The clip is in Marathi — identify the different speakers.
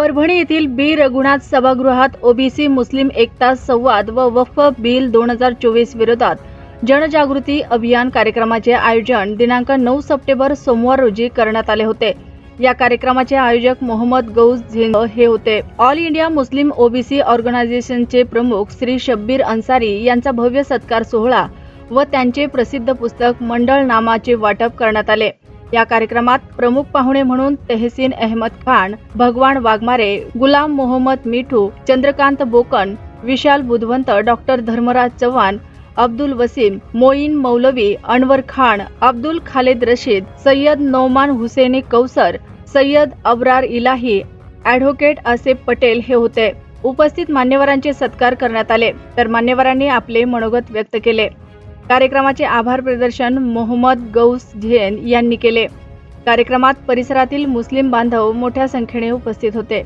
Speaker 1: परभणी येथील बी. रघुनाथ सभागृहात ओबीसी मुस्लिम एकता संवाद व वक्फ बिल दोन हजार चोवीस विरोधात जनजागृती अभियान कार्यक्रमाचे आयोजन दिनांक नऊ सप्टेंबर सोमवार रोजी करण्यात आले होते. या कार्यक्रमाचे आयोजक मोहम्मद गौस झेंग हे होते. ऑल इंडिया मुस्लिम ओबीसी ऑर्गनायझेशनचे प्रमुख श्री शब्बीर अन्सारी यांचा भव्य सत्कार सोहळा व त्यांचे प्रसिद्ध पुस्तक मंडळ नामाचे वाटप करण्यात आले. या कार्यक्रमात प्रमुख पाहुणे म्हणून तेहसीन अहमद खान भगवान वाघमारे गुलाम मोहम्मद मिठू चंद्रकांत बोकन विशाल बुधवंत डॉक्टर धर्मराज चव्हाण अब्दुल वसीम मोईन मौलवी अनवर खान अब्दुल खालेद रशीद सय्यद नौमान हुसेनी कौसर सय्यद अब्रार इलाही ॲडव्होकेट आसेफ पटेल हे होते. उपस्थित मान्यवरांचे सत्कार करण्यात आले तर मान्यवरांनी आपले मनोगत व्यक्त केले. कार्यक्रमाचे आभार प्रदर्शन मोहम्मद गौस झेन यांनी केले. कार्यक्रमात परिसरातील मुस्लिम बांधव मोठ्या संख्येने उपस्थित होते.